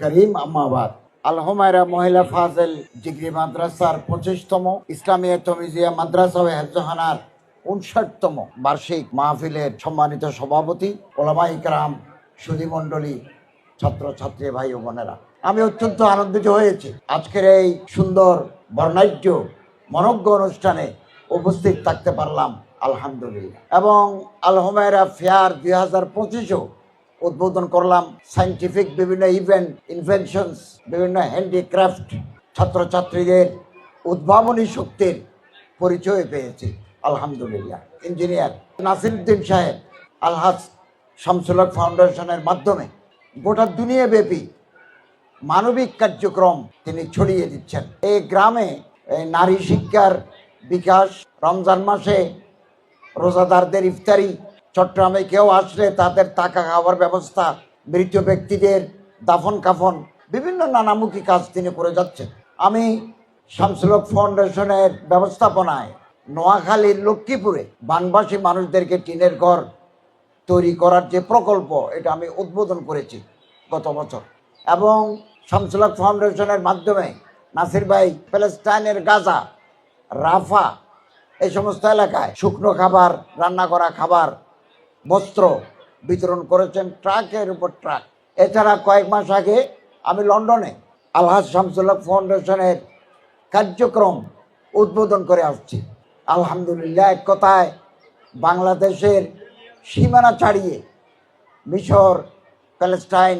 করিম আম্মাবাদ আল হুমায়রা মহিলা ফাজেল ডিগ্রি মাদ্রাসার পঁচিশতম ইসলামিয়া মাদ্রাসা ও বার্ষিক মাহফিলের সম্মানিত সভাপতি, ওলামা ইকরাম, সুধী মণ্ডলী, ছাত্রছাত্রী ভাই ও বোনেরা। আমি অত্যন্ত আনন্দিত হয়েছি। আজকের এই সুন্দর বর্ণাঢ্য মনজ্ঞ অনুষ্ঠানে উপস্থিত থাকতে পারলাম, আলহামদুলিল্লাহ। এবং আল হুমায়রা ফেয়ার দুই হাজার পঁচিশও উদ্বোধন করলাম সাইন্টিফিক বিভিন্ন ইভেন্ট ইনভেনশনস বিভিন্ন হ্যান্ডিক্রাফট ছাত্রছাত্রীদের উদ্ভাবনী শক্তির পরিচয় পেয়েছি। আলহামদুলিল্লাহ। ইঞ্জিনিয়ার নাসিরুদ্দিন সাহেব, আলহাজ শামসুলক ফাউন্ডেশনের মাধ্যমে গোটা দুনিয়াব্যাপী মানবিক কার্যক্রম তিনি ছড়িয়ে দিচ্ছেন। এই গ্রামে নারী শিক্ষার বিকাশ, রমজান মাসে রোজাদারদের ইফতারি চট্টগ্রামে কেউ আসলে তাদের টাকা খাওয়ার ব্যবস্থা মৃত ব্যক্তিদের দাফন কাফন বিভিন্ন নানামুখী কাজ তিনি করে যাচ্ছেন। আমি শামসুলক ফাউন্ডেশনের ব্যবস্থাপনায় নোয়াখালীর লক্ষ্মীপুরে বানবাসী মানুষদেরকে টিনের ঘর তৈরি করার যে প্রকল্প, এটা আমি উদ্বোধন করেছি গত বছর। এবং শামসুলক ফাউন্ডেশনের মাধ্যমে নাসির ভাই প্যালেস্টাইনের গাজা, রাফা, এই সমস্ত এলাকায় শুকনো খাবার, রান্না করা খাবার বস্ত্র বিতরণ করেছেন, ট্রাকের উপর ট্রাক। এছাড়া কয়েক মাস আগে আমি লন্ডনে আলহাজ শামসুল্লাহ ফাউন্ডেশনের কার্যক্রম উদ্বোধন করে আসছি। আলহামদুলিল্লাহ এক কথায় বাংলাদেশের সীমানা ছাড়িয়ে মিশর, প্যালেস্টাইন,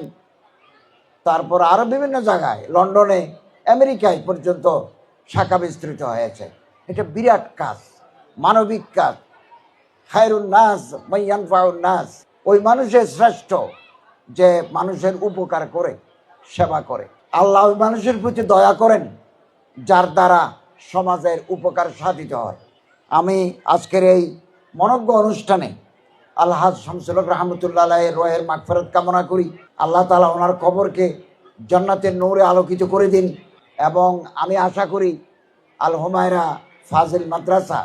তারপর আরও বিভিন্ন জায়গায়, লন্ডনে, আমেরিকায় পর্যন্ত শাখা বিস্তৃত হয়েছে। এটা বিরাট কাজ, মানবিক কাজ। খায়রুন নাস মাইয়ানফাউন নাস। ওই মানুষের শ্রেষ্ঠ, যে মানুষের উপকার করে, সেবা করে। আল্লাহ ওই মানুষের প্রতি দয়া করেন, যার দ্বারা সমাজের উপকার সাধিত হয়। আমি আজকের এই মনজ্ঞ অনুষ্ঠানে আল্লাহ শামসুলক রহমতুল্লাহ রয়ের মাগফেরত কামনা করি। আল্লাহ তালা ওনার কবরকে জান্নাতের নূরে আলোকিত করে দিন এবং আমি আশা করি আল হুমায়রা ফাজিল মাদ্রাসা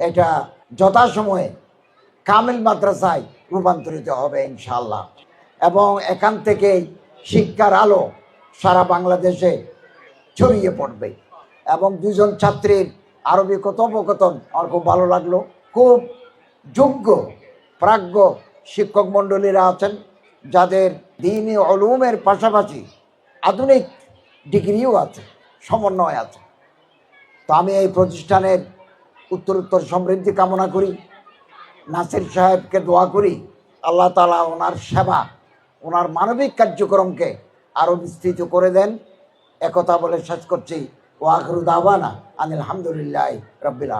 এটা যথাসময়ে কামিল মাদ্রাসায় রূপান্তরিত হবে ইনশাল্লাহ এবং এখান থেকে শিক্ষার আলো সারা বাংলাদেশে ছড়িয়ে পড়বে। এবং দুজন ছাত্রীর আরবি কথোপকথন আমার খুব ভালো লাগল। খুব যোগ্য, প্রাজ্ঞ শিক্ষক মণ্ডলীরা আছেন, যাদের দিনই অলুমের পাশাপাশি আধুনিক ডিগ্রিও আছে, সমন্বয় আছে। তো আমি এই প্রতিষ্ঠানের উত্তরোত্তর সমৃদ্ধি কামনা করি। নাসির সাহেবকে দোয়া করি, আল্লাহ তালা ওনার সেবা, ওনার মানবিক কার্যক্রমকে আরও বিস্তৃত করে দেন। একথা বলে শেষ করছি। ও দাবানা আনিল আলহামদুলিল্লাহ রব্বিল।